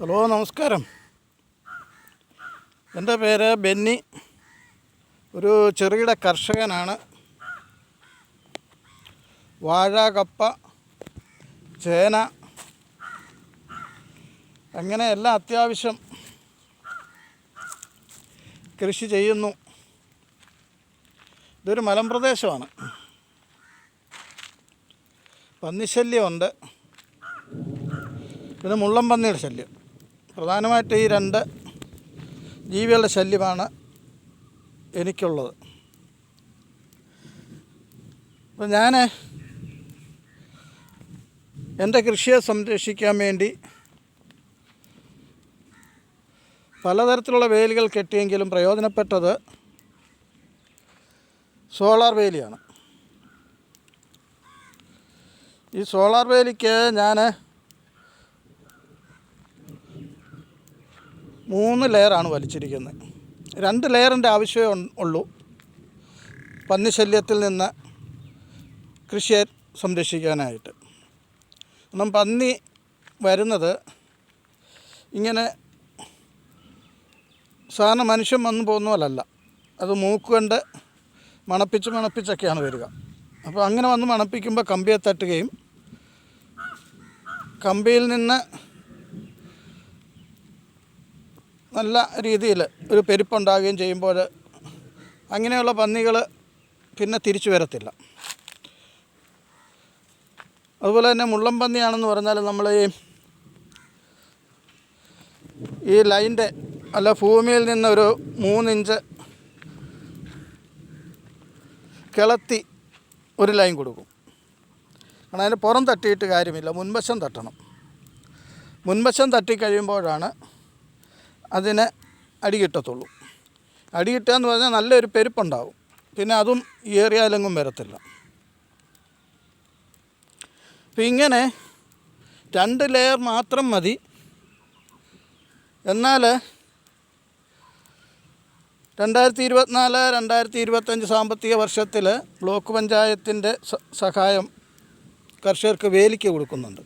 Hello നമസ്കാരം. എന്റെ പേര് ബെന്നി. ഒരു ചെറുകിട കർഷകനാണ്. വാഴ കപ്പ ചേന അങ്ങനെ എല്ലാം അത്യാവശ്യം കൃഷി ചെയ്യുന്നു. ഇതൊരു മലമ്പ്രദേശമാണ്. പന്നിശല്യമുണ്ട്. പിന്നെ മുള്ളം പന്നിയുടെ ശല്യം. പ്രധാനമായിട്ട് ഈ രണ്ട് ജീവികളുടെ ശല്യമാണ് എനിക്കുള്ളത്. അപ്പം ഞാൻ എന്റെ കൃഷിയെ സംരക്ഷിക്കാൻ വേണ്ടി പലതരത്തിലുള്ള വേലികൾ കെട്ടിയെങ്കിലും പ്രയോജനപ്പെട്ടത് സോളാർ വേലിയാണ്. ഈ സോളാർ വേലിക്ക് ഞാൻ മൂന്ന് ലെയറാണ് വലിച്ചിരിക്കുന്നത്. രണ്ട് ലെയറിന്റെ ആവശ്യമേ ഉള്ളൂ. പന്നിശല്യത്തിൽ നിന്ന് കൃഷിയെ സംരക്ഷിക്കാനായിട്ട്. കാരണം പന്നി വരുന്നത് ഇങ്ങനെ സാധാരണ മനുഷ്യൻ വന്നു പോകുന്ന പോലല്ല. അത് മൂക്കുകൊണ്ട് മണപ്പിച്ച് മണപ്പിച്ചൊക്കെയാണ് വരിക. അപ്പോൾ അങ്ങനെ വന്ന് മണപ്പിക്കുമ്പോൾ കമ്പിയെ തട്ടുകയും കമ്പിയിൽ നിന്ന് നല്ല രീതിയിൽ ഒരു പെരുപ്പുണ്ടാകുകയും ചെയ്യുമ്പോൾ അങ്ങനെയുള്ള പന്നികൾ പിന്നെ തിരിച്ചു വരത്തില്ല. അതുപോലെ തന്നെ മുള്ളം പന്നിയാണെന്ന് പറഞ്ഞാൽ നമ്മൾ ഈ ലൈന്റെ അല്ല ഭൂമിയിൽ നിന്ന് ഒരു മൂന്നിഞ്ച് കിളത്തി ഒരു ലൈൻ കൊടുക്കും. കാരണം അതിന് പുറം തട്ടിയിട്ട് കാര്യമില്ല മുൻവശം തട്ടണം. മുൻവശം തട്ടിക്കഴിയുമ്പോഴാണ് അതിന് അടി കിട്ടത്തുള്ളൂ അടി എന്ന് പറഞ്ഞാൽ നല്ലൊരു പെരുപ്പുണ്ടാവും. പിന്നെ അതും ഏറിയാലെങ്ങും വരത്തില്ല. അപ്പം ഇങ്ങനെ രണ്ട് ലെയർ മാത്രം മതി. എന്നാൽ രണ്ടായിരത്തി ഇരുപത്തിനാല് രണ്ടായിരത്തി ഇരുപത്തഞ്ച് സാമ്പത്തിക വർഷത്തിൽ ബ്ലോക്ക് പഞ്ചായത്തിന്റെ സഹായം കർഷകർക്ക് വേലിക്ക് കൊടുക്കുന്നുണ്ട്.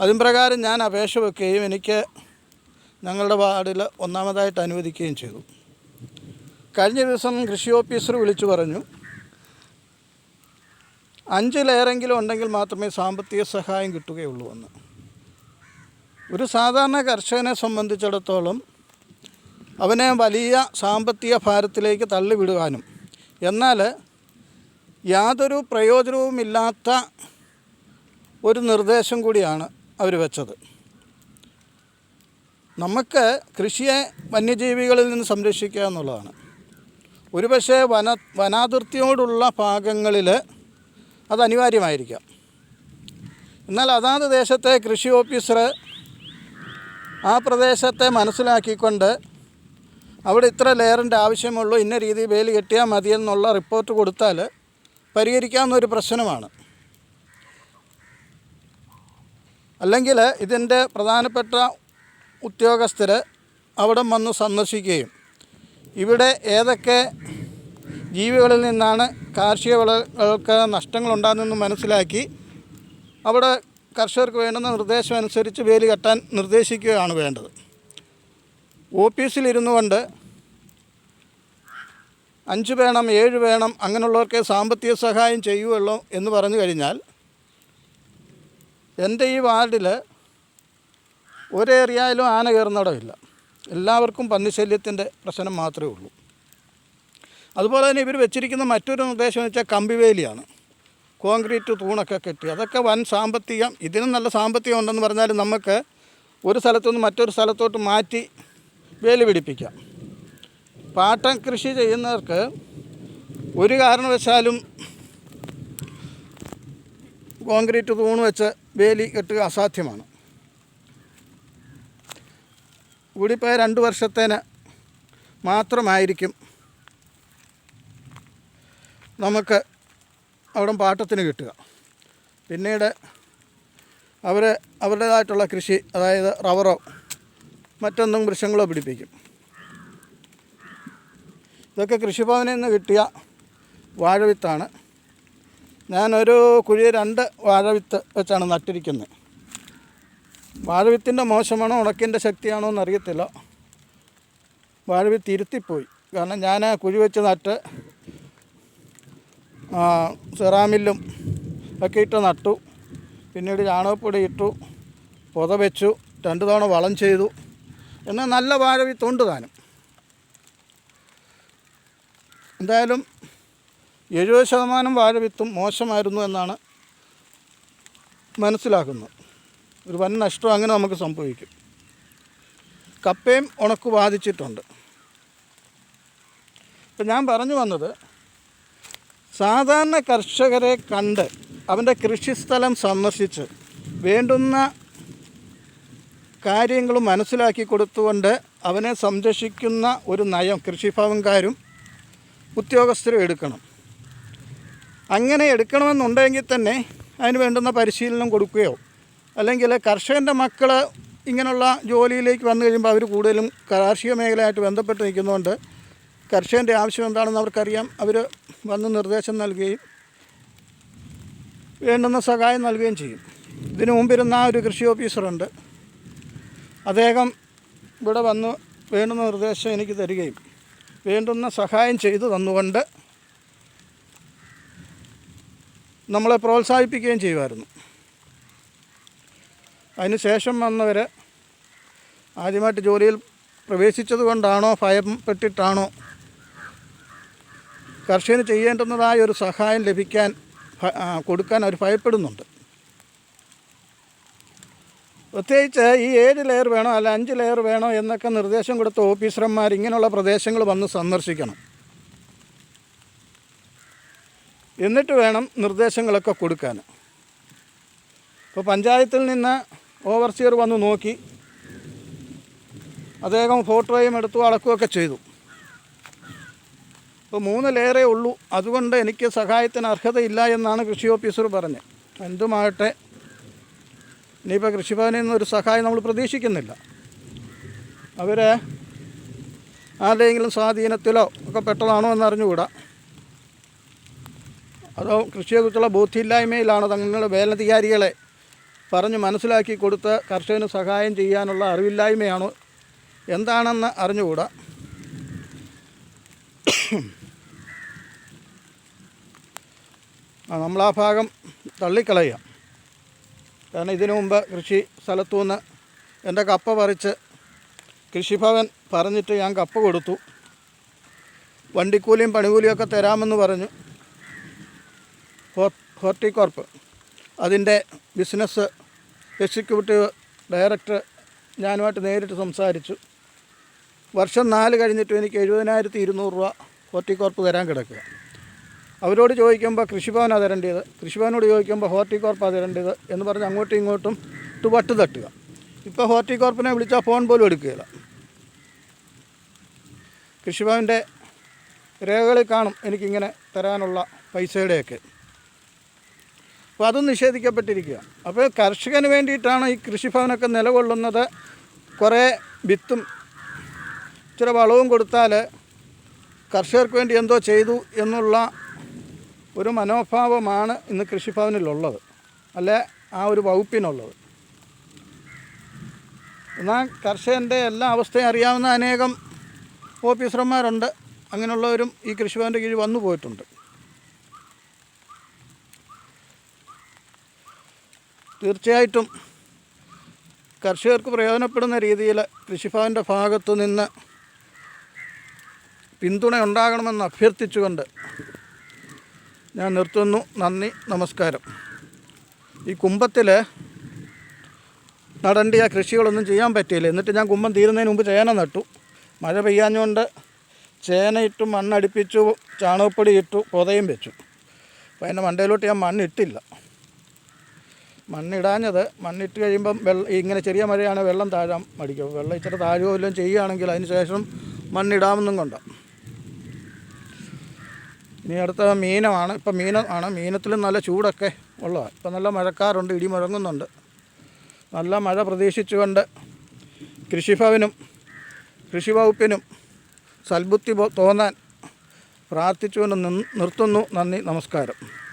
അതിൻ പ്രകാരം ഞാൻ അപേക്ഷ വെക്കുകയും എനിക്ക് ഞങ്ങളുടെ വാർഡിൽ ഒന്നാമതായിട്ട് അനുവദിക്കുകയും ചെയ്തു. കഴിഞ്ഞ ദിവസം കൃഷി ഓഫീസർ വിളിച്ചു പറഞ്ഞു അഞ്ച് ലെയറെങ്കിലും ഉണ്ടെങ്കിൽ മാത്രമേ സാമ്പത്തിക സഹായം കിട്ടുകയുള്ളൂ എന്ന്. ഒരു സാധാരണ കർഷകനെ സംബന്ധിച്ചിടത്തോളം അവനെ വലിയ സാമ്പത്തിക ഭാരത്തിലേക്ക് തള്ളിവിടുവാനും എന്നാൽ യാതൊരു പ്രയോജനവുമില്ലാത്ത ഒരു നിർദ്ദേശം കൂടിയാണ് അവർ വെച്ചത്. നമുക്ക് കൃഷിയെ വന്യജീവികളിൽ നിന്ന് സംരക്ഷിക്കുക എന്നുള്ളതാണ്. ഒരുപക്ഷെ വന വനാതിർത്തിയോടുള്ള ഭാഗങ്ങളിൽ അത് അനിവാര്യമായിരിക്കാം. എന്നാൽ അതാത് ദേശത്തെ കൃഷി ഓഫീസർ ആ പ്രദേശത്തെ മനസ്സിലാക്കിക്കൊണ്ട് അവിടെ ഇത്ര ലെയറിന്റെ ആവശ്യമുള്ളൂ ഇന്ന രീതിയിൽ വേലി കെട്ടിയാൽ മതിയെന്നുള്ള റിപ്പോർട്ട് കൊടുത്താൽ പരിഹരിക്കാവുന്ന ഒരു പ്രശ്നമാണ്. അല്ലെങ്കിൽ ഇതിന്റെ പ്രധാനപ്പെട്ട ഉദ്യോഗസ്ഥർ അവിടെ വന്ന് സന്ദർശിക്കുകയും. ഇവിടെ ഏതൊക്കെ ജീവികളിൽ നിന്നാണ് കാർഷിക വിളകൾക്ക് നഷ്ടങ്ങളുണ്ടാകുന്നതെന്ന് മനസ്സിലാക്കി അവിടെ കർഷകർക്ക് വേണ്ടുന്ന നിർദ്ദേശം അനുസരിച്ച് വേലി കെട്ടാൻ നിർദ്ദേശിക്കുകയാണ് വേണ്ടത്. ഓഫീസിലിരുന്നു കൊണ്ട് അഞ്ച് വേണം ഏഴ് വേണം അങ്ങനെയുള്ളവർക്ക് സാമ്പത്തിക സഹായം ചെയ്യുകയുള്ളൂ എന്ന് പറഞ്ഞു കഴിഞ്ഞാൽ എന്റെ ഈ വാർഡിൽ ഒരേറിയായാലും ആന കയറുന്നിടമില്ല. എല്ലാവർക്കും പന്നിശല്യത്തിന്റെ പ്രശ്നം മാത്രമേ ഉള്ളൂ. അതുപോലെ തന്നെ ഇവർ വെച്ചിരിക്കുന്ന മറ്റൊരു നിർദ്ദേശം എന്ന് വെച്ചാൽ കമ്പിവേലിയാണ് കോൺക്രീറ്റ് തൂണൊക്കെ കെട്ടി. അതൊക്കെ വൻ സാമ്പത്തികം. ഇതിനും നല്ല സാമ്പത്തികം ഉണ്ടെന്ന് പറഞ്ഞാൽ നമുക്ക് ഒരു സ്ഥലത്തുനിന്ന് മറ്റൊരു സ്ഥലത്തോട്ട് മാറ്റി വേലി പിടിപ്പിക്കാം. പാട്ടം കൃഷി ചെയ്യുന്നവർക്ക് ഒരു കാരണവശാലും കോൺക്രീറ്റ് തൂണ് വെച്ച് വേലി കെട്ടുക അസാധ്യമാണ്. കൂടിപ്പോയ രണ്ട് വർഷത്തേന് മാത്രമായിരിക്കും നമുക്ക് അവിടെ പാട്ടത്തിന് കിട്ടുക. പിന്നീട് അവർ അവരുടേതായിട്ടുള്ള കൃഷി അതായത് റബ്ബറോ മറ്റൊന്നും വൃക്ഷങ്ങളോ പിടിപ്പിക്കും. ഇതൊക്കെ കൃഷിഭവനിൽ നിന്ന് കിട്ടിയ വാഴവിത്താണ്. ഞാനൊരു കുഴി രണ്ട് വാഴവിത്ത് വെച്ചാണ് നട്ടിരിക്കുന്നത്. വാഴവിത്തിന്റെ മോശമാണോ ഉണക്കിന്റെ ശക്തിയാണോ എന്നറിയത്തില്ല. വാഴവിത്ത് ഇരുത്തിപ്പോയി. കാരണം ഞാൻ കുഴി വെച്ച് നട്ട് സെറാമില്ലും ഒക്കെ ഇട്ട് നട്ടു. പിന്നീട് ചാണകപ്പൊടി ഇട്ടു പുത വെച്ചു രണ്ട് തവണ വളം ചെയ്തു. എന്നാൽ നല്ല വാഴവിത്തുണ്ട് താനും. എന്തായാലും എഴുപത് ശതമാനം വാഴവിത്തും മോശമായിരുന്നു എന്നാണ് മനസ്സിലാക്കുന്നത്. ഒരു വൻ നഷ്ടം അങ്ങനെ നമുക്ക് സംഭവിക്കും. കപ്പയും ഉണക്ക് ബാധിച്ചിട്ടുണ്ട്. ഇപ്പം ഞാൻ പറഞ്ഞു വന്നത് സാധാരണ കർഷകരെ കണ്ട് അവന്റെ കൃഷിസ്ഥലം സന്ദർശിച്ച് വേണ്ടുന്ന കാര്യങ്ങൾ മനസ്സിലാക്കി കൊടുത്തുകൊണ്ട് അവനെ സംരക്ഷിക്കുന്ന ഒരു നയം കൃഷിഭവൻകാരും ഉദ്യോഗസ്ഥരും എടുക്കണം. അങ്ങനെ എടുക്കണമെന്നുണ്ടെങ്കിൽ തന്നെ അതിന് വേണ്ടുന്ന പരിശീലനം കൊടുക്കുകയോ അല്ലെങ്കിൽ കർഷകന്റെ മക്കൾ ഇങ്ങനെയുള്ള ജോലിയിലേക്ക് വന്നു കഴിയുമ്പോൾ അവർ കൂടുതലും കാർഷിക മേഖലയായിട്ട് ബന്ധപ്പെട്ട് നിൽക്കുന്നതുകൊണ്ട് കർഷകന്റെ ആവശ്യം എന്താണെന്ന് അവർക്കറിയാം. അവർ വന്ന് നിർദ്ദേശം നൽകുകയും വേണ്ടുന്ന സഹായം നൽകുകയും ചെയ്യും. ഇതിനു മുമ്പിരുന്ന ഒരു കൃഷി ഓഫീസറുണ്ട്. അദ്ദേഹം ഇവിടെ വന്ന് വേണ്ടുന്ന നിർദ്ദേശം എനിക്ക് തരികയും വേണ്ടുന്ന സഹായം ചെയ്തു തന്നുകൊണ്ട് നമ്മളെ പ്രോത്സാഹിപ്പിക്കുകയും ചെയ്യുമായിരുന്നു. അതിന് ശേഷം വന്നവർ ആദ്യമായിട്ട് ജോലിയിൽ പ്രവേശിച്ചത് കൊണ്ടാണോ ഭയപ്പെട്ടിട്ടാണോ കർഷകന് ചെയ്യേണ്ടുന്നതായ ഒരു സഹായം ലഭിക്കാൻ കൊടുക്കാൻ അവർ ഭയപ്പെടുന്നുണ്ട്. പ്രത്യേകിച്ച് ഈ ഏഴ് ലെയർ വേണോ അല്ല അഞ്ച് ലെയർ വേണോ എന്നൊക്കെ നിർദ്ദേശം കൊടുത്ത ഓഫീസർമാർ ഇങ്ങനെയുള്ള പ്രദേശങ്ങൾ വന്ന് സന്ദർശിക്കണം. എന്നിട്ട് വേണം നിർദ്ദേശങ്ങളൊക്കെ കൊടുക്കാൻ. ഇപ്പോൾ പഞ്ചായത്തിൽ നിന്ന് ഓവർസിയർ വന്ന് നോക്കി. അദ്ദേഹം ഫോട്ടോയും എടുത്തു അളക്കുകയൊക്കെ ചെയ്തു. ഇപ്പോൾ മൂന്ന് ലെയറേ ഉള്ളൂ. അതുകൊണ്ട് എനിക്ക് സഹായത്തിന് അർഹതയില്ല എന്നാണ് കൃഷി ഓഫീസർ പറഞ്ഞത്. എന്തുമാകട്ടെ ഇനിയിപ്പോൾ കൃഷിഭവനിൽ നിന്നൊരു സഹായം നമ്മൾ പ്രതീക്ഷിക്കുന്നില്ല. അവർ ആരുടെയെങ്കിലും സ്വാധീനത്തിലോ ഒക്കെ പെട്ടതാണോ എന്ന് അറിഞ്ഞുകൂടാ അതോ കൃഷിയെക്കുറിച്ചുള്ള ബോധ്യമില്ലായ്മയിലാണോ തങ്ങളുടെ മേലധികാരികളെ പറഞ്ഞ് മനസ്സിലാക്കി കൊടുത്ത് കർഷകന് സഹായം ചെയ്യാനുള്ള അറിവില്ലായ്മയാണോ? എന്താണെന്ന് അറിഞ്ഞുകൂടാ. നമ്മൾ ആ ഭാഗം തള്ളിക്കളയുക. കാരണം ഇതിനു മുമ്പ് കൃഷി സ്ഥലത്തുനിന്ന് എന്റെ കപ്പ പറിച്ച് കൃഷിഭവൻ പറഞ്ഞിട്ട് ഞാൻ കപ്പ കൊടുത്തു. വണ്ടിക്കൂലിയും പണിക്കൂലിയും ഒക്കെ തരാമെന്ന് പറഞ്ഞു. ഹോ- ഹോർട്ടികോർപ്പ്. അതിന്റെ ബിസിനസ് എക്സിക്യൂട്ടീവ് ഡയറക്ടർ ഞാനുമായിട്ട് നേരിട്ട് സംസാരിച്ചു. വർഷം നാല് കഴിഞ്ഞിട്ടും എനിക്ക് എഴുപതിനായിരത്തി ഇരുന്നൂറ് രൂപ ഹോർട്ടികോർപ്പ് തരാൻ കിടക്കുക. അവരോട് ചോദിക്കുമ്പോൾ കൃഷിഭവനാണ് തരേണ്ടത്. കൃഷിഭവനോട് ചോദിക്കുമ്പോൾ ഹോർട്ടികോർപ്പാണ് തരേണ്ടത് എന്ന് പറഞ്ഞ് അങ്ങോട്ടും ഇങ്ങോട്ടും ഇട്ട് വട്ട് തട്ടുക. ഇപ്പോൾ ഹോർട്ടികോർപ്പിനെ വിളിച്ചാൽ ഫോൺ പോലും എടുക്കുകയില്ല. കൃഷിഭവന്റെ രേഖകളിൽ കാണും എനിക്കിങ്ങനെ തരാനുള്ള പൈസയുടെയൊക്കെ. അപ്പോൾ അതും നിഷേധിക്കപ്പെട്ടിരിക്കുക. അപ്പോൾ കർഷകന് വേണ്ടിയിട്ടാണ് ഈ കൃഷിഭവനൊക്കെ നിലകൊള്ളുന്നത്. കുറേ വിത്തും ഇച്ചിരി വളവും കൊടുത്താൽ കർഷകർക്ക് വേണ്ടി എന്തോ ചെയ്തു എന്നുള്ള ഒരു മനോഭാവമാണ് ഇന്ന് കൃഷിഭവനിലുള്ളത്. അല്ലെ? ആ ഒരു വകുപ്പിനുള്ളത്. എന്നാൽ കർഷകന്റെ എല്ലാ അവസ്ഥയും അറിയാവുന്ന അനേകം ഓഫീസർമാരുണ്ട്. അങ്ങനെയുള്ളവരും ഈ കൃഷിഭവന്റെ കീഴിൽ വന്നു പോയിട്ടുണ്ട്. തീർച്ചയായിട്ടും കർഷകർക്ക് പ്രയോജനപ്പെടുന്ന രീതിയിൽ കൃഷിഭവന്റെ ഭാഗത്തു നിന്ന് പിന്തുണ ഉണ്ടാകണമെന്ന് അഭ്യർത്ഥിച്ചുകൊണ്ട് ഞാൻ നിർത്തുന്നു. നന്ദി നമസ്കാരം. ഈ കുംഭത്തിൽ നടണ്ടിയ കൃഷികളൊന്നും ചെയ്യാൻ പറ്റിയില്ല. എന്നിട്ട് ഞാൻ കുംഭം തീരുന്നതിന് മുമ്പ് ചേന നട്ടു. മഴ പെയ്യാഞ്ഞുകൊണ്ട് ചേനയിട്ടു മണ്ണടിപ്പിച്ചു ചാണകപ്പൊടി ഇട്ടു പൊതയും വെച്ചു. അപ്പോൾ അതിന്റെ മണ്ടയിലോട്ട് ഞാൻ മണ്ണിട്ടില്ല. മണ്ണിടാഞ്ഞത് മണ്ണിട്ട് കഴിയുമ്പം വെള്ളം ഇങ്ങനെ ചെറിയ മഴയാണ് വെള്ളം താഴാൻ മടിക്കും. വെള്ളം ഇത്ര താഴുകയോ എല്ലാം ചെയ്യുകയാണെങ്കിൽ അതിന് ശേഷം മണ്ണിടാമെന്നും കൊണ്ട്. ഇനി അടുത്ത മീനമാണ്. ഇപ്പം മീന ആണ്. മീനത്തിലും നല്ല ചൂടൊക്കെ ഉള്ളതാണ് ഇപ്പം നല്ല മഴക്കാറുണ്ട് ഇടി മുഴങ്ങുന്നുണ്ട്. നല്ല മഴ പ്രതീക്ഷിച്ചുകൊണ്ട് കൃഷിഭവനും കൃഷി വകുപ്പിനും സൽബുദ്ധി തോന്നാൻ പ്രാർത്ഥിച്ചുകൊണ്ട് നിർത്തുന്നു. നന്ദി നമസ്കാരം.